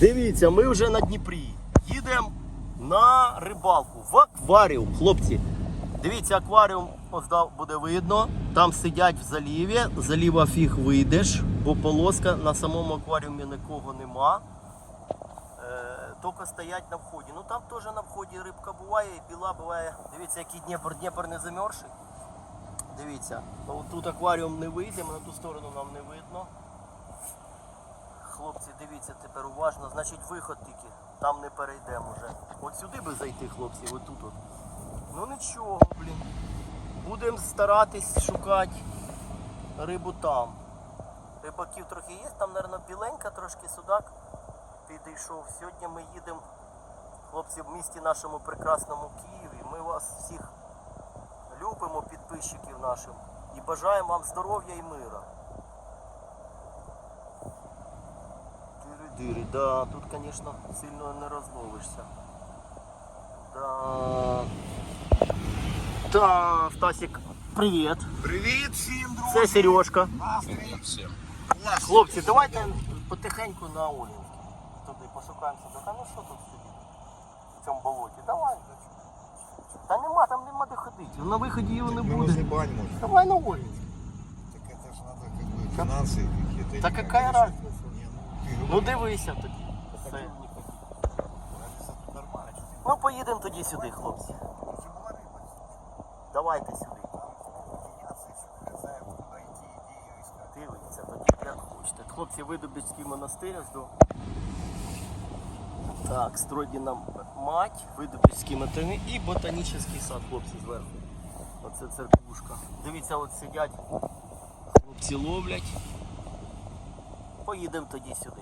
Дивіться, ми вже на Дніпрі. Їдемо на рибалку в акваріум, хлопці. Дивіться, акваріум буде видно. Там сидять в заліві. Заліва фіг вийдеш, бо полоска на самому акваріумі нікого нема. Е, тільки стоять на вході. Ну там теж на вході рибка буває, і біла буває. Дивіться, який Дніпр, Дніпр не замерзший. Дивіться, тут акваріум не вийдемо, на ту сторону нам не видно. Хлопці, дивіться тепер уважно, значить виход тільки, там не перейдемо вже. От сюди би зайти, хлопці, от тут от. Ну нічого, блін. Будемо старатись шукати рибу там. Рибаків трохи є, там, мабуть, біленька трошки судак підійшов. Сьогодні ми їдемо, хлопці, в місті нашому прекрасному Києві. Ми вас всіх любимо, підписчиків нашим, і бажаємо вам здоров'я і мира. Дири-дири, да, тут, конечно, сильно не розловишся. Да. Да, Стасик, привіт. Привіт всім, друзі! Це Сережка. Настрій всім. Клас. Хлопці, давайте потихеньку на Олінськ. Туди пошукаємо себе. Та ну що тут сидіти? В цьому болоті. Давай. Та нема, там нема де ходити. На виході його не Ми буде. розгибань можемо. Давай на Олінськ. Так это ж надо как бы финансы какие-то. Та или какая как, разница? Не, ну, ты Ну говоришь, дивися тоді. Все. разница тут нормально. Что ты Ну поїдемо тоді сюди, хлопці. уже была рыба? Давайте сюди. Меняться еще, не знаю, куда идти, идею искать. Дивіться, тоді як хочете. Хлопці, Видубицький монастир ось до. Так, Стройдіна мать, Видубицький монастир і ботанічний сад, хлопці, зверху. Оце церквушка. Дивіться, от сидять, хлопці ловлять. Поїдемо тоді сюди.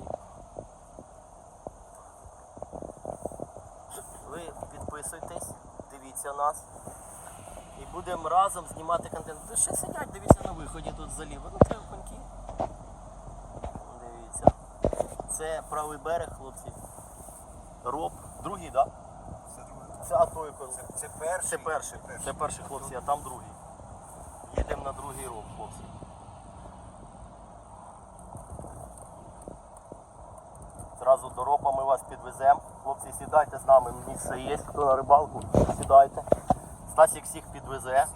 Підписуйтесь, дивіться нас. І будемо разом знімати контент. Ви ще сидять, дивіться на виході тут заліва. Ну це коньки. Дивіться. Це правий берег, хлопці. Роб. Другий, так? Да? Це друге. Це а той коли. Це, це перший. Це перший. Це перший хлопці, а там другий. Їдемо на другий роб, хлопці. Зразу до ропа ми вас підвеземо. Хлопці, сідайте з нами, місце є, хто на рибалку, сідайте. Стасік всіх підвезе.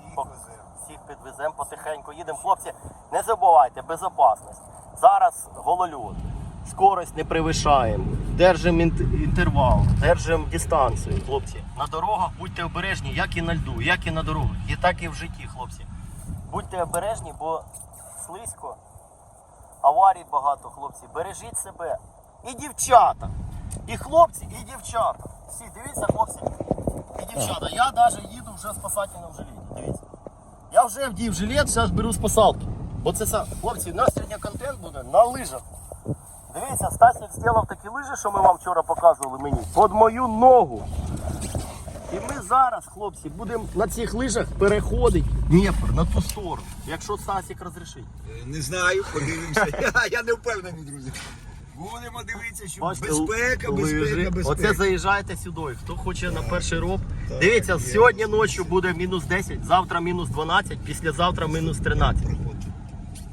Всіх підвеземо, потихеньку їдемо. Хлопці, не забувайте, безопасність. Зараз голольот. Скорость не перевищаємо. Держимо інтервал, держимо дистанцію, хлопці. На дорогах будьте обережні, як і на льду, як і на дорогах. І так і в житті, хлопці. Будьте обережні, бо слизько, аварій багато, хлопці. Бережіть себе. І дівчата. І хлопці, і дівчата. Всі, дивіться, хлопці. І дівчата. Я навіть їду вже спасательному жилеті. Дивіться. Я вже вдів жилет, зараз беру спасалки. Бо це са- хлопці, у нас сьогодні контент буде на лижах. Дивіться, Стасик зробив такі лижі, що ми вам вчора показували мені. Під мою ногу. І ми зараз, хлопці, будемо на цих лижах переходити Дніпр на ту сторону, якщо Стасик розрішить. Е, Не знаю, подивимося. Я не впевнений, друзі. Будемо дивитися, що Бачите, безпека, лижі. безпека, безпека. Оце заїжджайте сюди. Хто хоче на перший роб. Так, Дивіться, є. сьогодні ночі буде мінус 10, завтра мінус 12, післязавтра мінус 13.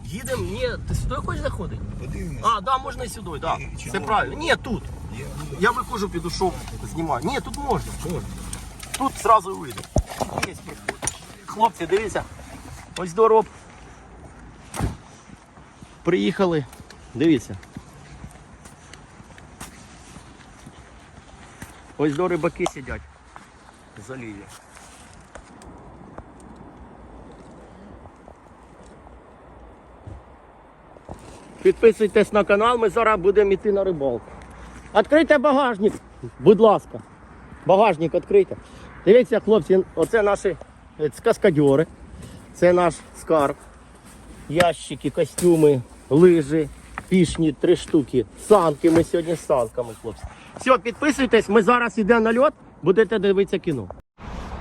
Їдемо, ні, ти сюди хочеш заходити? Подивимося. А, да, можна і сюди, да. Це правильно. Ні, тут. Є, ну, Я виходжу, піду шов, знімаю. Ні, тут можна. можна. Тут зразу вийде. Є проход. Хлопці, дивіться. Ось до роб. Приїхали. Дивіться. Ось до рибаки сидять. В. Підписуйтесь на канал, ми зараз будемо йти на рибалку. Відкрийте багажник, будь ласка. Багажник відкрийте. Дивіться, хлопці, оце наші е, каскадьори. Це наш скарб. Ящики, костюми, лижі, пішні, три штуки. Санки. Ми сьогодні з санками, хлопці. Все, підписуйтесь, ми зараз йдемо на льот, будете дивитися кіно.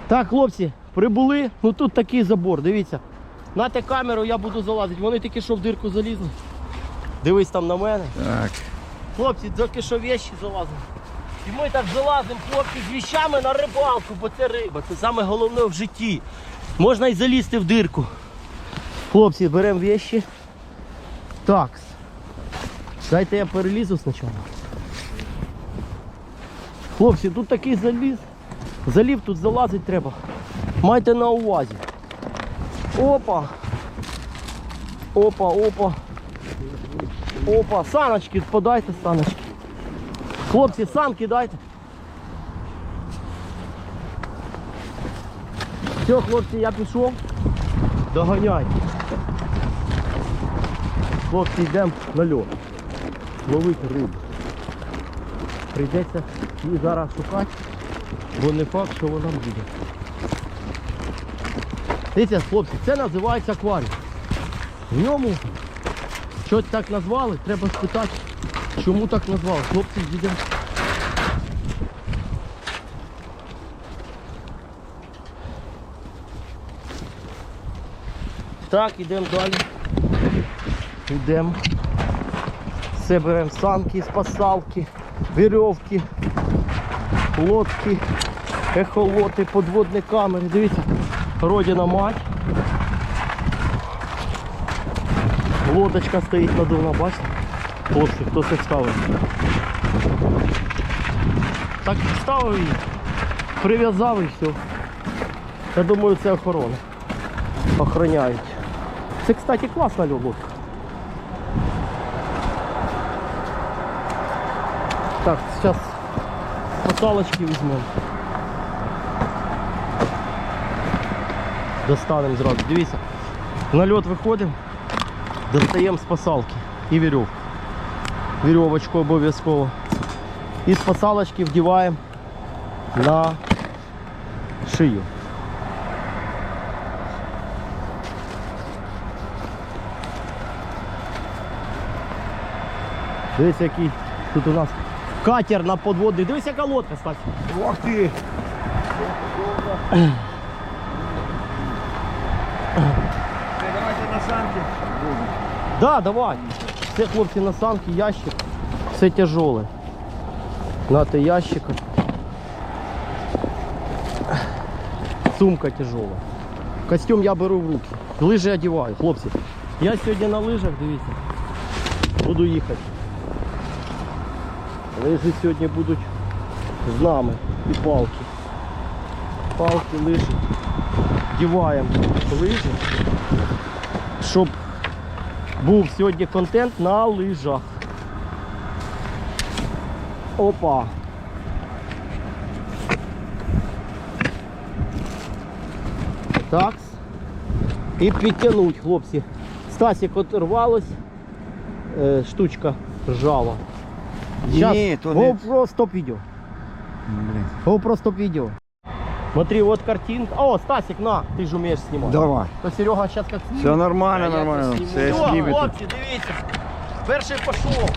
Так, хлопці, прибули. Ну тут такий забор, дивіться. Нате камеру, я буду залазити. Вони тільки що в дирку залізли. Дивись там на мене. Так. Хлопці, тільки що вещі залазимо. І ми так залазимо, хлопці, з віщами на рибалку, бо це риба. Це саме головне в житті. Можна й залізти в дирку. Хлопці, беремо вещі. Так. Дайте я перелізу спочатку. Хлопці, тут такий заліз. Залів тут залазить треба. Майте на увазі. Опа. Опа, опа. Опа, саночки, подайте саночки. Хлопці, санки дайте. Все, хлопці, я пішов. Доганяйте. Хлопці, йдемо на льот. Ловити рибу. Прийдеться її зараз шукати, бо не факт, що вона буде. Дивіться, хлопці, це називається акваріум. В ньому щось так назвали, треба спитати, чому так назвали. Хлопці, їдемо. Так, йдемо далі. Йдемо. Все беремо санки, спасалки, вірьовки, лодки, ехолоти, подводні камери. Дивіться, родина мать. Лодочка стоїть надувна, бачите? Хлопці, хто це ставив? Так ставив її, прив'язав і все. Я думаю, це охорона. Охороняють. Це, кстати, класна лодка. Так, сейчас спасалочки візьмемо. Достанемо зразу. Дивіться. На льот виходимо, достаємо спасалки і вірьовку. Вірьовочку обов'язково. І спасалочки вдіваємо на шию. Дивіться, який тут у нас катер на подводний. Дивись, яка лодка, Стась. Ох ти! Давайте на санки. Да, давай. Це хлопці на санки, ящик. Все тяжеле. Нате ящик. Сумка тяжела. Костюм я беру в руки. Лижі одягаю, хлопці. Я сьогодні на лижах, дивіться. Буду їхати. Лижі сьогодні будуть з нами. І палки. Палки, лижі. Вдіваємо лижі. Щоб був сьогодні контент на лижах. Опа. Так. І підтягнуть, хлопці. Стасік оторвалось. Е, штучка ржава. Щас Ні, то не- GoPro стоп видео. Блин. GoPro стоп видео. Смотри, вот картинка. О, Стасик, на, ты же умеешь снимать. Давай. То Серега сейчас как снимет. Все нормально, А нормально. Все все, хлопці, дивіться. Перший пішов.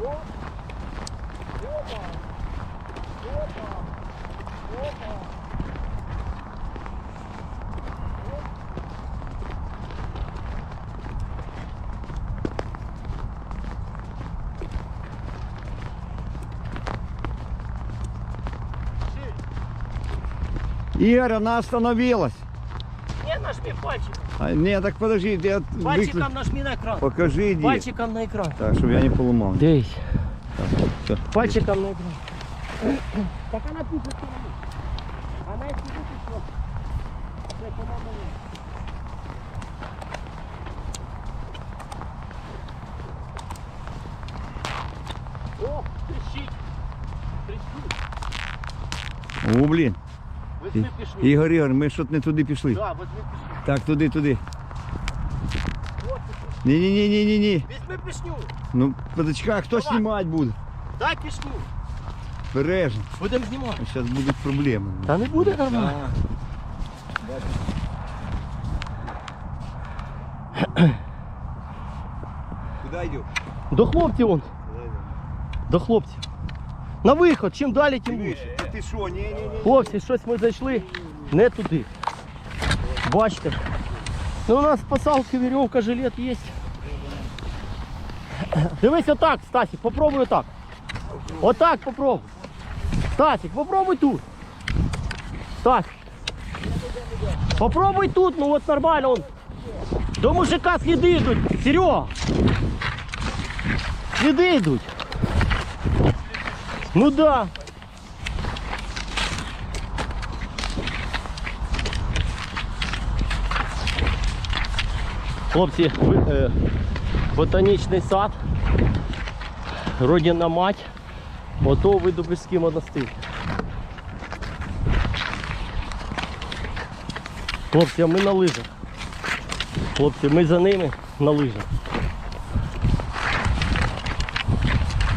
Оп! Опа! Опа! Опа! Ігор, вона остановилась. Не нажми пальчиком. А, ні, так подожди, я. Пальчиком нажми на экран. Покажи, иди. Пальчиком на экран. Так, щоб я не поломал. Дивись. все. Пальчиком на экран. Так она пишет, она. Если то помогла мне. О, трещит. Трещит. О, пішли. Ігор, Ігор, ми щось не туди пішли. Да, возьми пішли. Так, туди, туди. Вот, пішли. Ні, ні, ні, ні, ні, ні. Візьми пішню. Ну, подочка, а хто Давай. знімати буде? Дай пішню. Бережно. Будемо знімати. Зараз будуть проблеми. Та не буде нормально. Куди йдемо? До хлопців он. До хлопців. На виход, чим далі, тим більше. ти що, ні, ні, ні. Хлопці, щось ми зайшли не туди. Бачите? Ну у нас спасалки, веревка, жилет є. Дивись отак, Стасик, попробуй отак. Отак попробуй. Стасик, попробуй тут. Стасик. Попробуй тут, ну от нормально. Он. До мужика сліди йдуть. Серега. Сліди йдуть. Ну да. Хлопці, е, ботанічний сад, родина мать, ото Видубицький монастир. Хлопці, а ми на лижах. Хлопці, ми за ними на лижах.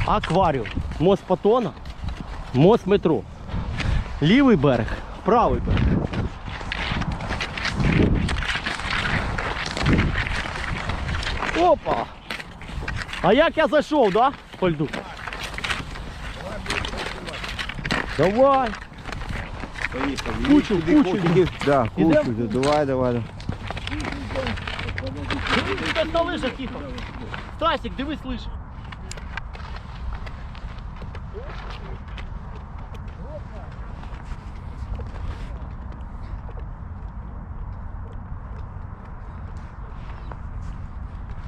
Акваріум. Мост Патона, мост метро. Лівий берег, правий берег. Опа! А як я зайшов, да? По льду? Давай! Поїхав. Кучу, кучу. Да, Ідем? кучу. Давай, давай. Ти на лижах їхав. Стасик, дивись лижі.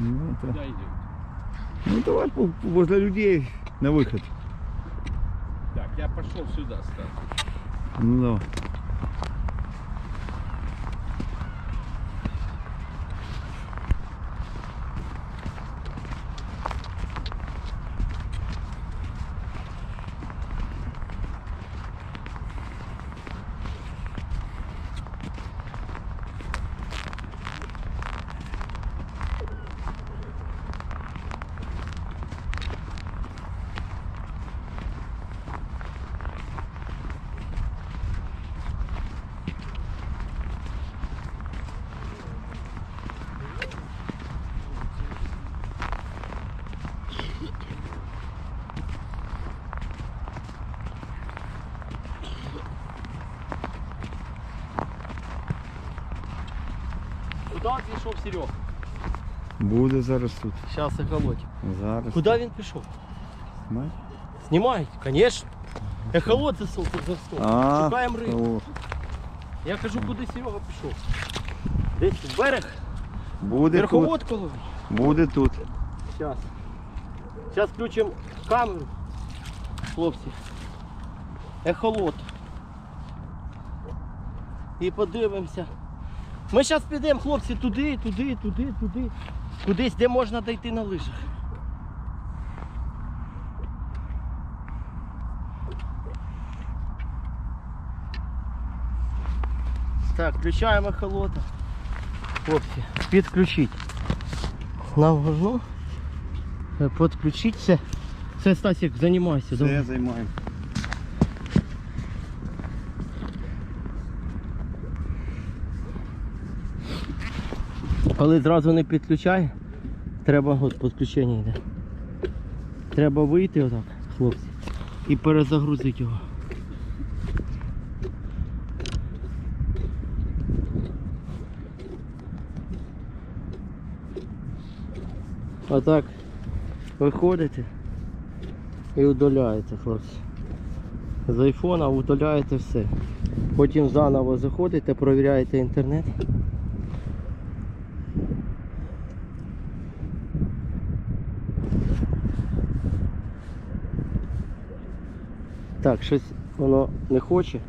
Ну, это... ну давай возле людей на выход. Так, я пошел сюда, Стас. Ну давай. Куди пішов Серега? Буде зараз тут. Зараз ехолоть. Зараз. Куди він пішов? Знімай. Знімають, звісно. Ехолот за стол. Шукаємо рибу. Я кажу, куди Серега пішов. Десь в берег, Буде тут. верховод коло. Буде тут. Зараз. Зараз включимо камеру. Хлопці. Ехолот. І подивимося. Ми зараз підемо, хлопці, туди, туди, туди, туди. Кудись, де можна дійти на лижах. Так, включаємо ехолота. Хлопці, підключіть. Нам важно е, підключити все. Все, Стасик, займайся. Це я займаю. Коли зразу не підключає, треба от підключення йде. Треба вийти отак, хлопці, і перезагрузити його. Отак виходите і удаляєте, хлопці. З айфона удаляєте все. Потім заново заходите, провіряєте інтернет. Так, щось воно не хоче,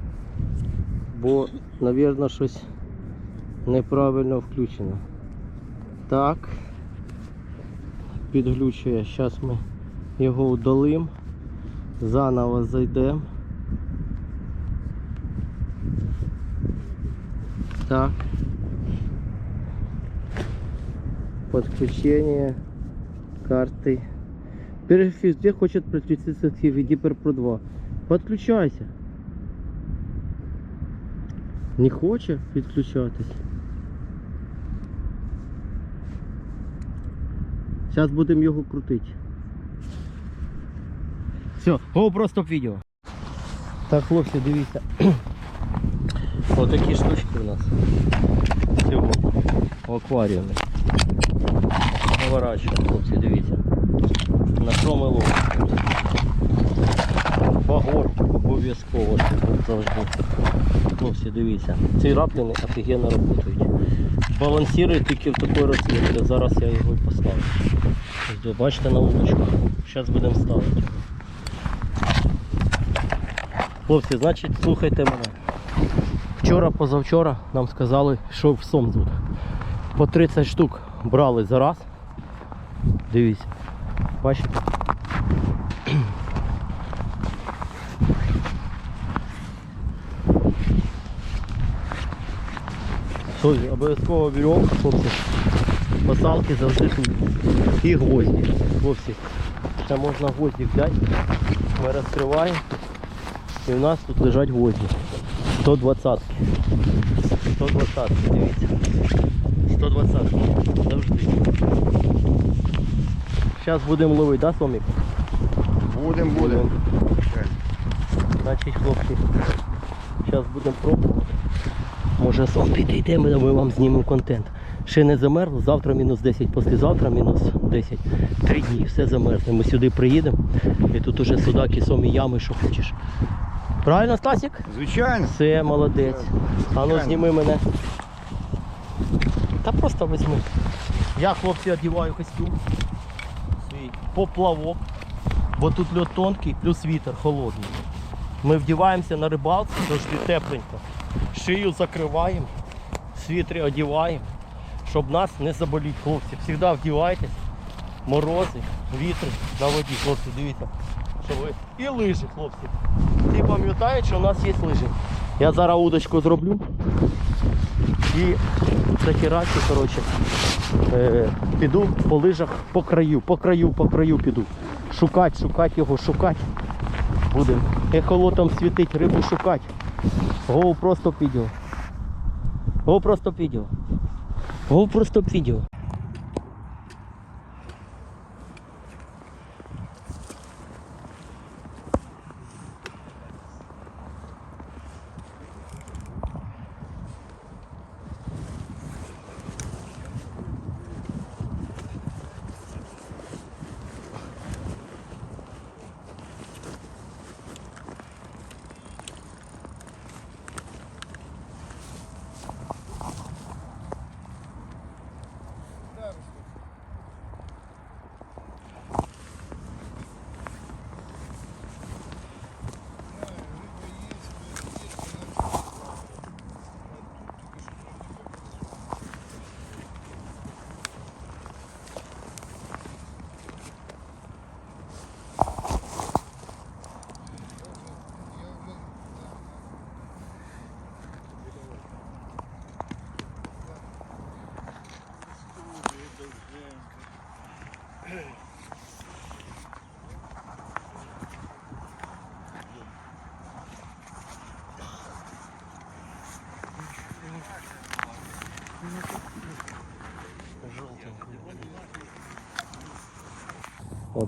бо, мабуть, щось неправильно включено. Так. Підглючує. Зараз ми його удалим. Заново зайдемо. Так. Подключение карты. Перефис, где хочет подключиться к Гипер Pro 2? Подключайся. Не хоче підключатись. Зараз будемо його крутити. Все, GoPro стоп відео. Так, хлопці, дивіться. Отакі штучки у нас. Всього в акваріумі. Наворачуємо, хлопці, дивіться. На що ми ловимо? Багор обов'язково завжди. Хлопці, дивіться. Ці рапліни офігенно працюють. Балансує тільки в такій розмірі. Зараз я його і поставлю. Ось, Бачите на удочку. Зараз будемо ставити. Хлопці, значить, слухайте мене. Вчора, позавчора нам сказали, що в Сомзу. По 30 штук брали за раз. Дивіться. Бачите? Що, обов'язково беремо, хлопці. Посалки завжди тут. І гвозді. Хлопці. Ще можна гвозді взяти. Ми розкриваємо. І в нас тут лежать гвозді. 120. 120, дивіться. 120. Завжди. Зараз будемо ловити, да, Сомік? Будем, будем. Значить, хлопці, зараз будемо пробувати. Може сон підійде, ми ми вам знімемо контент. Ще не замерзло, завтра мінус 10, післязавтра мінус 10. Три дні, все замерзне. Ми сюди приїдемо і тут уже судаки, сомі, ями, що хочеш. Правильно, Стасік? Звичайно. Все, молодець. А ну зніми мене. Та просто візьми. Я, хлопці, одягаю костюм. Свій поплавок. Бо тут льот тонкий, плюс вітер холодний. Ми вдіваємося на рибалці, завжди тепленько. Шию закриваємо, світри одіваємо, щоб нас не заболіти, хлопці. Завжди вдівайтесь. Морози, вітри на воді, хлопці, дивіться. Що ви... І лижі, хлопці. Всі пам'ятають, що у нас є лижі. Я зараз удочку зроблю. І захерачу, коротше, е, піду по лижах по краю, по краю, по краю піду. Шукати, шукати його, шукати. Будемо ехолотом світить, рибу шукати. Гоу просто відео. GoPro просто відео. GoPro просто відео.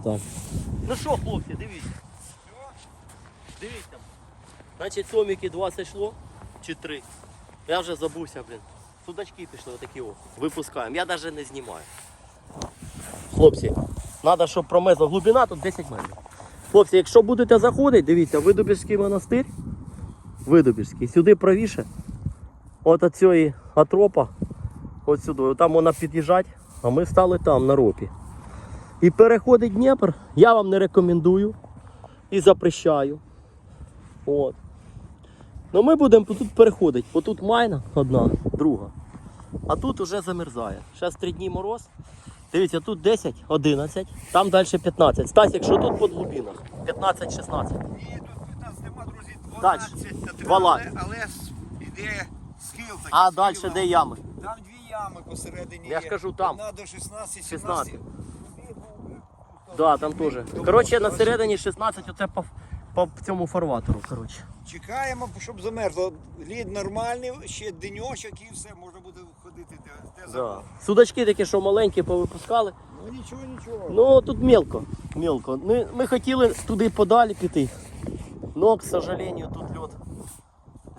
Отак. Ну що, хлопці, дивіться. Дивіться. Значить, соміки 20 йшло чи 3. Я вже забувся, блін. Судачки пішли отакі о. Випускаємо. Я навіть не знімаю. Хлопці, треба, щоб промезла глибина, тут 10 метрів. Хлопці, якщо будете заходити, дивіться, Видобірський монастир. Видобірський. Сюди правіше. От от цієї атропа. От сюди. Там вона під'їжджать, а ми стали там, на ропі. І переходить Дніпр, я вам не рекомендую і запрещаю. От. Ну ми будемо тут переходити, бо тут майна одна, друга. А тут уже замерзає. Зараз 3 дні мороз. Дивіться, тут 10, 11, там далі 15. Стасік, що тут по глибинах? 15-16. І тут 15 нема, друзі, 12 та 13, але іде схил такий. А схил далі де ями? Там дві ями посередині. Я ж кажу, там. Одна до 16, 17. 16. Да, там теж. Коротше, на середині 16 оце по, по цьому фарватеру. Коротше. Чекаємо, щоб замерзло. Лід нормальний, ще деньочок і все, можна буде ходити де, де Да. Судачки такі, що маленькі повипускали. Ну нічого, нічого. Ну тут мелко. Мелко. Ми, ми хотіли туди подалі піти. Но, к сожалению, тут льот.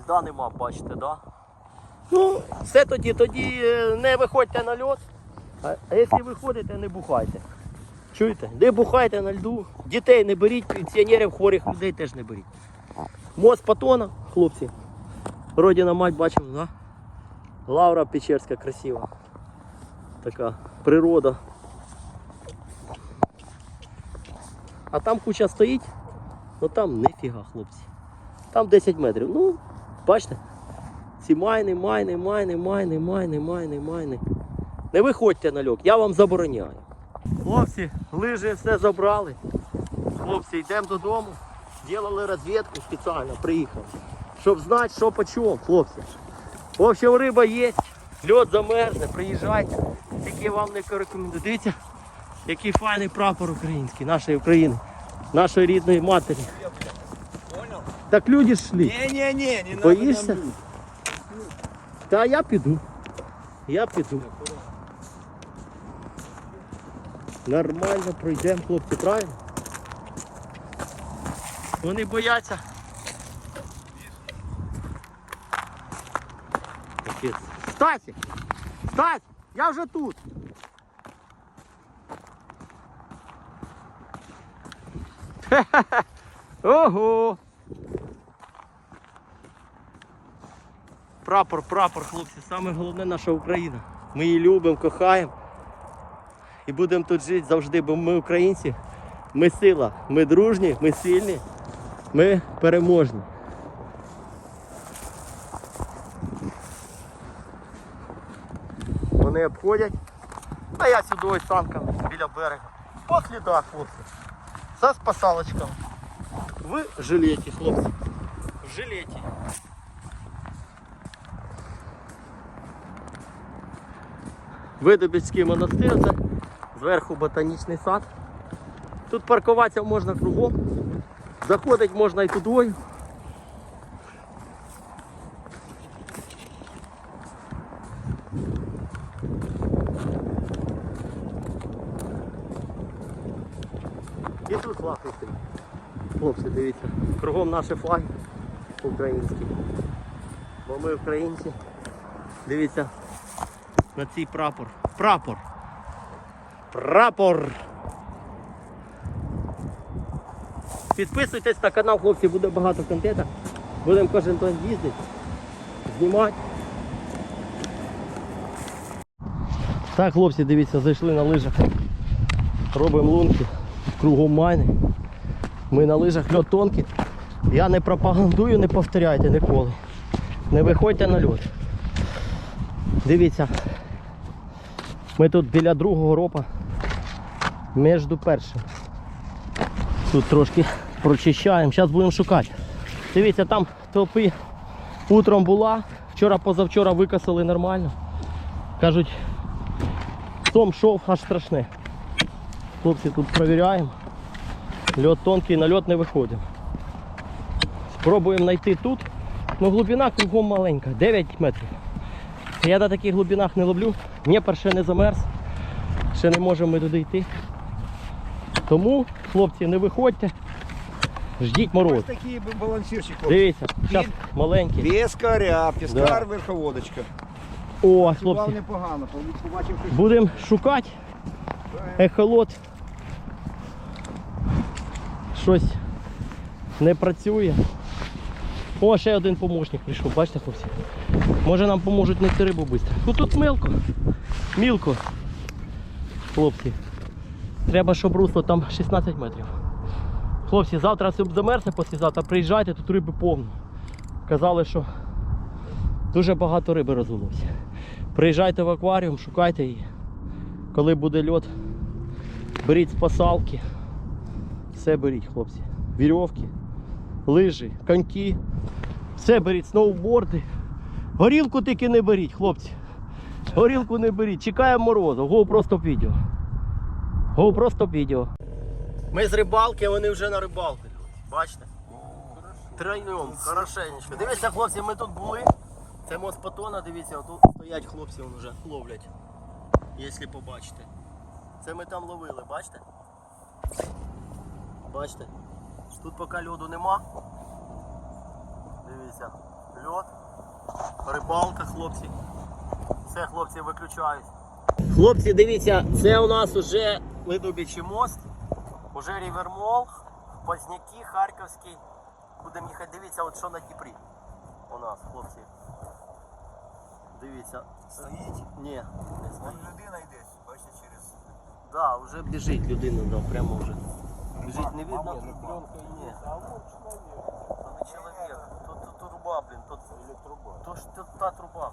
Льда нема, бачите, да? Ну, все тоді, тоді е, не виходьте на льот. А, а якщо виходите, не бухайте. Чуєте? Не бухайте на льду. Дітей не беріть, пенсіонерів, хворих людей теж не беріть. Мост Патона, хлопці. Родина мать бачимо, да? Лавра Печерська красива. Така природа. А там куча стоїть, ну там нефіга, хлопці. Там 10 метрів. Ну, бачите? Ці майни, майни, майни, майни, майни, майни, майни. Не виходьте на льок, я вам забороняю. Хлопці, лижі все забрали. Хлопці, йдемо додому. Ділали розвідку спеціально, приїхали. Щоб знати, що по чому, хлопці. В общем, риба є, льот замерзне, приїжджайте. Тільки вам не рекомендую. Дивіться, який файний прапор український, нашої України, нашої рідної матері. Так люди ж йшли. Не-не-не, не надо Боїшся? Та я піду. Я піду. Нормально пройдемо, хлопці, правильно? Вони бояться. Стасік! Стась! Я вже тут! Ого! Прапор, прапор, хлопці, саме головне наша Україна. Ми її любимо, кохаємо. І будемо тут жити завжди, бо ми українці. Ми сила, ми дружні, ми сильні, ми переможні. Вони обходять, а я сюди ось танками біля берега. По слідах, хлопці. За спасалочками. В жилеті, хлопці. В жилеті. Видобицький монастир, це зверху ботанічний сад. Тут паркуватися можна кругом. Заходить можна і тудою. І тут флаг стоїть. Хлопці, дивіться, кругом наші флаги українські. Бо ми українці. Дивіться, на цей прапор. Прапор. Прапор. Підписуйтесь на канал, хлопці, буде багато контенту. Будемо кожен день їздити, знімати. Так, хлопці, дивіться, зайшли на лижах. Робимо лунки. Кругом майни. Ми на лижах льот тонкий. Я не пропагандую, не повторяйте ніколи. Не виходьте на льот. Дивіться, ми тут біля другого ропа між першим. Тут трошки прочищаємо, зараз будемо шукати. Дивіться, там топи утром була, вчора позавчора викосили нормально. Кажуть, сом шов аж страшне. Хлопці тут перевіряємо. Льот тонкий, на льот не виходимо. Спробуємо знайти тут. Ну глибина кругом маленька, 9 метрів. Я на таких глибинах не ловлю. Дніпр ще не замерз. Ще не можемо ми туди йти. Тому, хлопці, не виходьте. Ждіть мороз. Ось такий балансирчик. хлопці. Дивіться, зараз маленький. Пескаря, пескар, Да. верховодочка. О, хлопці. непогано, побачив, що Будемо шукати. Ехолот. Щось не працює. О, ще один помощник прийшов, бачите, хлопці. Може нам поможуть знайти рибу швидко. Ну тут мелко. Мілко. Хлопці. Треба, щоб русло там 16 метрів. Хлопці, завтра все замерзне, післязавтра приїжджайте, тут риби повно. Казали, що дуже багато риби розвелося. Приїжджайте в акваріум, шукайте її. Коли буде льот, беріть спасалки. Все беріть, хлопці. Вірьовки, лижі, коньки. Все беріть, сноуборди. Горілку тільки не беріть, хлопці. Горілку не беріть. Чекаємо морозу. Го просто відео. Го просто відео. Ми з рибалки, а вони вже на рибалку. Бачите? Тройнем, хорошенечко. Дивіться, хлопці, ми тут були. Це мост Патона, дивіться, тут стоять хлопці, вони вже ловлять. Якщо побачите. Це ми там ловили, бачите? Бачите? Тут поки льоду нема. Дивіться, льод, рибалка, хлопці. Все, хлопці, виключають. Хлопці, дивіться, це у нас уже Лидобічий мост, уже Рівермол, Позняки, Харківський. Будемо їхати, дивіться, от що на Дніпрі у нас, хлопці. Дивіться. Стоїть? Ні, не стоїть. Вон людина йде, бачите, через. Да, вже біжить людина, да, прямо вже. Біжить не видно. Ні, А вот человек. То не чоловік, то, то, труба, блін, то, труба. то ж та труба.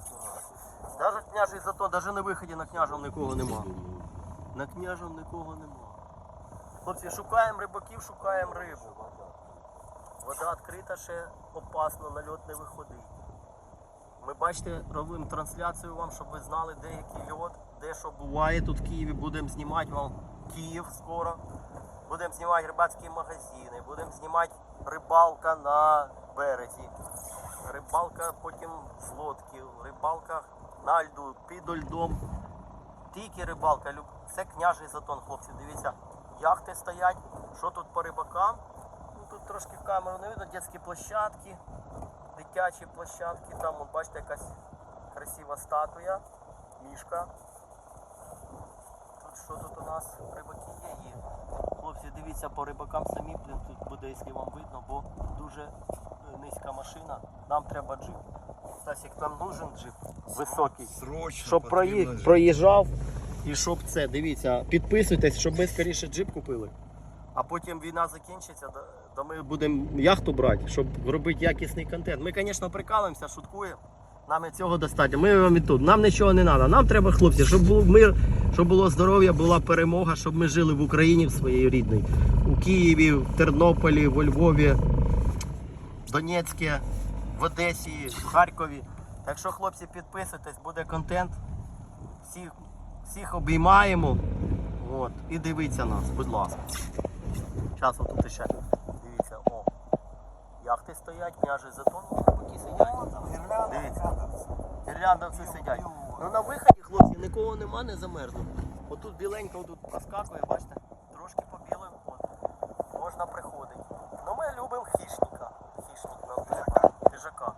Даже княжий зато, даже на виході на княжем нікого нема. На княжем нікого нема. Хлопці, шукаємо рибаків, шукаємо рибу. Вода відкрита ще опасно, на льот не виходить. Ми бачите, робимо трансляцію вам, щоб ви знали, де який льот, де що буває тут в Києві. Будемо знімати вам Київ скоро. Будемо знімати рибацькі магазини, будемо знімати рибалка на березі. Рибалка потім з лодки, рибалка на льду, під льдом. Тільки рибалка, це княжий затон, хлопці. Дивіться, яхти стоять. Що тут по рибакам? Ну тут трошки камеру не видно, дитячі площадки, дитячі площадки. Там, от, бачите, якась красива статуя, мішка. Тут що тут у нас? Рибаки є, є. Хлопці, дивіться по рибакам самі, тут буде, якщо вам видно, бо дуже е, низька машина. Нам треба джип. Стасік, там нужен джип високий. Срочно. Щоб потрібно проїх, проїжджав і щоб це, дивіться, підписуйтесь, щоб ми скоріше джип купили. А потім війна закінчиться, да- то ми будемо яхту брати, щоб робити якісний контент. Ми, звісно, прикалуємося, шуткуємо. Нам і цього достатньо. Ми вам і тут. Нам нічого не треба. Нам треба, хлопці, щоб був мир, щоб було здоров'я, була перемога, щоб ми жили в Україні в своїй рідній. У Києві, в Тернополі, во Львові, в Донецьке, в Одесі, в Харкові. Так що, хлопці, підписуйтесь, буде контент. Всіх, всіх обіймаємо. От. І дивіться нас, будь ласка. Зараз отут ще. Дивіться, о. Яхти стоять, княжий затон, поки сидять. Дивіться. Гірляндовці сидять. Ну на виході, хлопці, нікого нема, не замерзло. Отут біленько тут проскакує, бачите, трошки побілив. От. Можна приходити. Ну ми любимо хищника. Хищник нам треба. Хижака.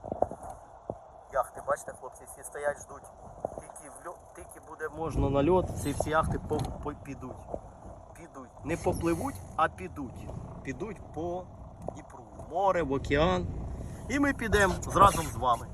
Яхти, бачите, хлопці, всі стоять, ждуть. Тільки, в. Тільки буде можна на льот, ці всі яхти по... по... підуть. Підуть. Не попливуть, а підуть. Підуть по Дніпру. В море, в океан. І ми підемо разом з вами.